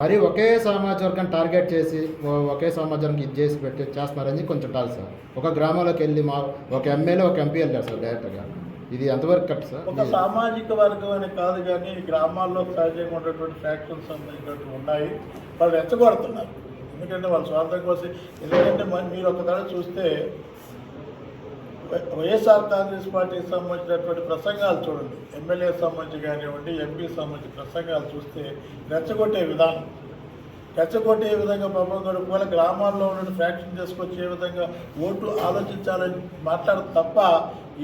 మరి ఒకే సమాజ వర్గం టార్గెట్ చేసి ఒకే సమాజ వర్గం ఇది చేసి పెట్టి చేస్తున్నారని కొంచెం టాలు సార్. ఒక గ్రామంలోకి వెళ్ళి మా ఒక ఎమ్మెల్యే ఒక ఎంపీ వెళ్ళారు సార్ డైరెక్ట్గా ఇది ఎంతవరకు కరెక్ట్ సార్? ఒక సామాజిక వర్గం అని కాదు కానీ గ్రామాల్లో సహజంగా ఉన్నటువంటి ఫ్యాక్షన్స్ అనేటువంటి ఉన్నాయి. వాళ్ళు రెచ్చగొడుతున్నారు. ఎందుకంటే వాళ్ళ స్వార్థం కోసం ఎందుకంటే మరి ఒకసారి చూస్తే వైఎస్ఆర్ కాంగ్రెస్ పార్టీకి సంబంధించినటువంటి ప్రసంగాలు చూడండి. ఎమ్మెల్యే సంబంధించి కానివ్వండి ఎంపీ సంబంధించి ప్రసంగాలు చూస్తే రెచ్చగొట్టే విధానం. రెచ్చగొట్టే విధంగా పాపం గడుపుకోల గ్రామాల్లో ఉన్న ఫ్యాక్షన్ చేసుకొచ్చే విధంగా ఓట్లు ఆలోచించాలని మాట్లాడడం తప్ప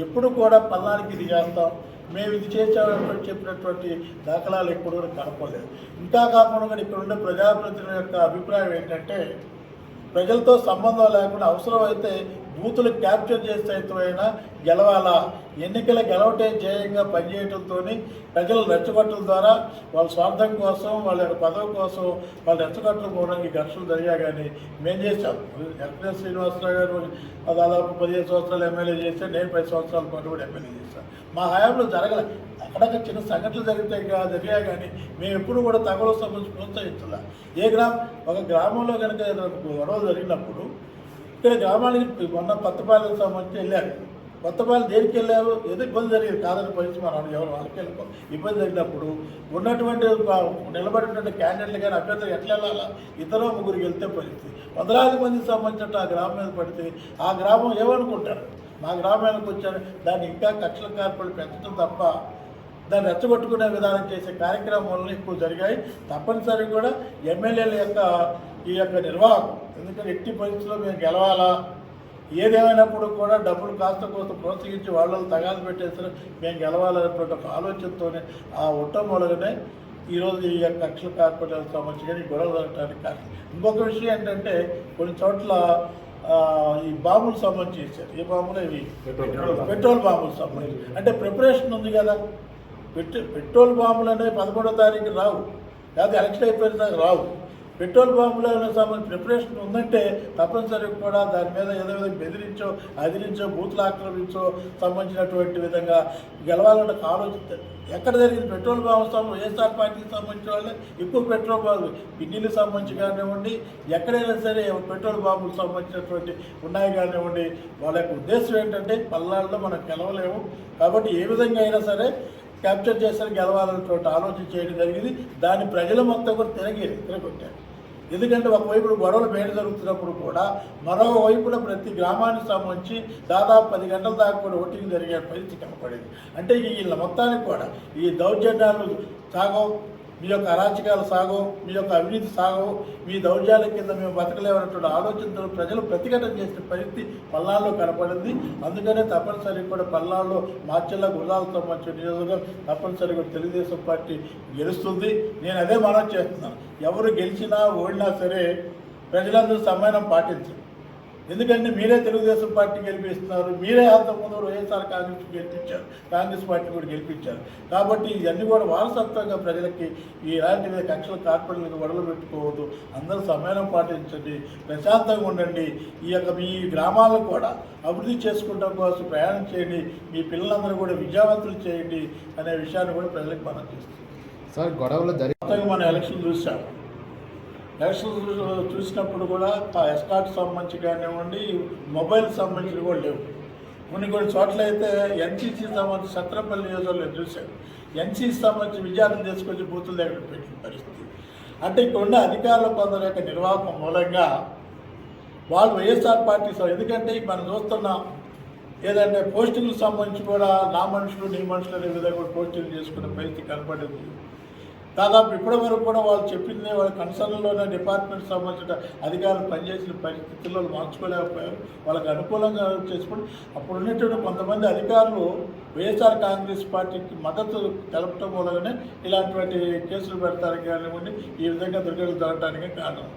ఎప్పుడు కూడా పల్నానికి ఇది చేస్తాం. మేము ఇది చేసామని చెప్పినటువంటి దాఖలాలు ఎప్పుడు కూడా కనపడలేదు. ఇంకా కాకుండా ఇక్కడ ఉండే ప్రజాప్రతినిధుల యొక్క అభిప్రాయం ఏంటంటే ప్రజలతో సంబంధం లేకుండా అవసరమైతే బూతులు క్యాప్చర్ చేసే సైతమైనా గెలవాలా? ఎన్నికల గెలవటే ధ్యేయంగా పనిచేయడంతో ప్రజలు రెచ్చగొట్టడం ద్వారా వాళ్ళ స్వార్థం కోసం వాళ్ళ యొక్క పదవి కోసం వాళ్ళు రెచ్చగొట్టడం కూడా ఘర్షణలు జరిగా కానీ మేము చేశాం. ఎల్పీ శ్రీనివాసరావు గారు దాదాపు పదిహేను సంవత్సరాలు ఎమ్మెల్యే చేస్తే నేను పది సంవత్సరాల పాటు కూడా ఎమ్మెల్యే చేశాను. మా హయాంలో జరగలే. అక్కడక్కడ చిన్న సంఘటనలు జరిగితే కా- జరిగా కానీ మేము ఎప్పుడు కూడా తగలో సంబంధించి ప్రోత్సహించాల. ఏ గ్రామం ఒక గ్రామంలో కనుక ఏదైనా గొడవలు జరిగినప్పుడు ఇక్కడ గ్రామానికి మొన్న కొత్తపాలెం సంబంధించి వెళ్ళారు. కొత్తపాలెం దేనికి వెళ్ళారు ఏదో ఇబ్బంది జరిగింది కాదని పరిస్థితి మనం ఎవరు వాళ్ళకి వెళ్ళకో. ఇబ్బంది జరిగినప్పుడు ఉన్నటువంటి నిలబడినటువంటి క్యాండిడేట్లు కానీ అభ్యర్థులు ఎట్లా వెళ్ళాలా? ఇద్దరు ముగ్గురికి వెళ్తే పరిస్థితి వందలాది మందికి సంబంధించిన ఆ గ్రామం మీద పడితే ఆ గ్రామం ఏమనుకుంటారు? మా గ్రామానికి వచ్చారు. దాన్ని ఇంకా కక్షల కార్పులు పెంచడం తప్ప దాన్ని రెచ్చగొట్టుకునే విధానం చేసే కార్యక్రమాలు ఎక్కువ జరిగాయి. తప్పనిసరిగా కూడా ఎమ్మెల్యేల యొక్క ఈ యొక్క నిర్వాహకం ఎందుకంటే ఎట్టి పరిస్థితుల్లో మేము గెలవాలా? ఏదేమైనప్పుడు కూడా డబ్బులు కాస్త కోస్త ప్రోత్సహించి వాళ్ళని తగాదు పెట్టేసారు మేము గెలవాలనేటువంటి ఒక ఆలోచనతోనే ఆ ఉట్ట మూలగానే ఈరోజు ఈ యొక్క అక్షల కార్పొరేట్ సంబంధించి కానీ గొడవలు జరగడానికి కారణం. ఇంకొక విషయం ఏంటంటే కొన్ని చోట్ల ఈ బాంబులు సంబంధించి చేశారు. ఏ బాంబులు? ఇవి పెట్రోల్ బాంబులు సంబంధించి. అంటే ప్రిపరేషన్ ఉంది కదా. పెట్రో పెట్రోల్ బాంబులు అనేవి పదకొండో తారీఖు రావు. లేదా ఎలక్షన్ అయిపోయిన దాకా రావు. పెట్రోల్ బాంబులో సంబంధించిన ప్రిపరేషన్ ఉందంటే తప్పనిసరిగా కూడా దాని మీద ఏదో విధంగా బెదిరించో అదిరించో బూతులు ఆక్రమించో సంబంధించినటువంటి విధంగా గెలవాలంటే ఒక ఆలోచిస్తారు ఎక్కడ జరిగింది? పెట్రోల్ బాంబు సంబంధం వైఎస్ఆర్ పార్టీకి సంబంధించిన వాళ్ళే ఎక్కువ పెట్రోల్ బాంబు పిన్నిలకు సంబంధించి కానివ్వండి ఎక్కడైనా సరే పెట్రోల్ బాంబులకు సంబంధించినటువంటి ఉన్నాయి కానివ్వండి వాళ్ళ యొక్క ఉద్దేశం ఏంటంటే పల్నాడులో మనం గెలవలేము. కాబట్టి ఏ విధంగా అయినా సరే క్యాప్చర్ చేసారు గెలవాలన్నటువంటి ఆలోచన చేయడం జరిగింది. దాని ప్రజలు మొత్తం కూడా తిరగి తిరగొట్టారు. ఎందుకంటే ఒకవైపు గొడవలు బయట జరుగుతున్నప్పుడు కూడా మరోవైపున ప్రతి గ్రామానికి సంబంధించి దాదాపు పది గంటల దాకా కూడా ఓటింగ్ జరిగే పరిస్థితి కనపడింది. అంటే వీళ్ళ మొత్తానికి కూడా ఈ దౌర్జన్యాలు సాగం మీ యొక్క అరాచకాలు సాగు మీ యొక్క అవినీతి సాగవు మీ దౌర్జాల కింద మేము బతకలేమన్నటువంటి ఆలోచనతో ప్రజలు ప్రతిఘటన చేసిన పరిస్థితి పల్నాడులో కనపడింది. అందుకనే తప్పనిసరిగా కూడా పల్నాడులో మార్చెల్లా గురదాలతో మంచి నియోజకవర్గం తప్పనిసరిగా తెలుగుదేశం పార్టీ గెలుస్తుంది. నేను అదే మనం చేస్తున్నాను. ఎవరు గెలిచినా ఓడినా సరే ప్రజలందరూ సమ్మానం పాటించరు. ఎందుకంటే మీరే తెలుగుదేశం పార్టీ గెలిపిస్తున్నారు. మీరే అంతకుముందు వైఎస్ఆర్ కాంగ్రెస్ గెలిపించారు. కాంగ్రెస్ పార్టీ కూడా గెలిపించారు. కాబట్టి ఇవన్నీ కూడా వారసత్వంగా ప్రజలకి ఈ ఇలాంటివి కక్షల కార్పొరేట్లకు వడలు పెట్టుకోవద్దు. అందరూ సమ్మేళనం పాటించండి. ప్రశాంతంగా ఉండండి. ఈ యొక్క మీ గ్రామాలను కూడా అభివృద్ధి చేసుకుంటాం కోసం ప్రయాణం చేయండి. మీ పిల్లలందరూ కూడా విద్యావంతులు చేయండి అనే విషయాన్ని కూడా ప్రజలకు మనం చేస్తాం సార్ గొడవలు జరి మొత్తంగా మనం ఎలక్షన్ చూసాం. ఎలక్షన్ చూ- చూసినప్పుడు కూడా ఎస్కాట్ సంబంధించి కానివ్వండి మొబైల్ సంబంధించి కూడా లేవు. కొన్ని కొన్ని చోట్ల అయితే ఎన్సీసీ సంబంధించి సత్రపల్లి నియోజకవర్గంలో చూశాం. ఎన్సీసీ సంబంధించి విద్యార్థులు తీసుకొచ్చి బూతుల దగ్గర పెట్టిన పరిస్థితి. అంటే ఇక్కడ ఉన్న అధికారుల కొందరు యొక్క నిర్వాహకం మూలంగా వాళ్ళు వైఎస్ఆర్ పార్టీ ఎందుకంటే మనం చూస్తున్నాం ఏదంటే పోస్టింగ్లకు సంబంధించి కూడా నా మనుషులు నీ మనుషులు అనే విధంగా కూడా పోస్టింగ్ చేసుకునే పరిస్థితి కనపడింది. దాదాపు ఇప్పటి వరకు కూడా వాళ్ళు చెప్పింది వాళ్ళ కన్సర్న్లోనే డిపార్ట్మెంట్ సంబంధించిన అధికారులు పనిచేసిన పరిస్థితుల్లో మార్చుకోలేకపోయారు. వాళ్ళకి అనుకూలంగా చేసుకుని అప్పుడు ఉన్నటువంటి కొంతమంది అధికారులు వైఎస్ఆర్ కాంగ్రెస్ పార్టీకి మద్దతు తెలపటం మూలంగానే ఇలాంటి కేసులు పెడతానికి కానివ్వండి ఈ విధంగా దుర్గలు జరగడానికి కారణం.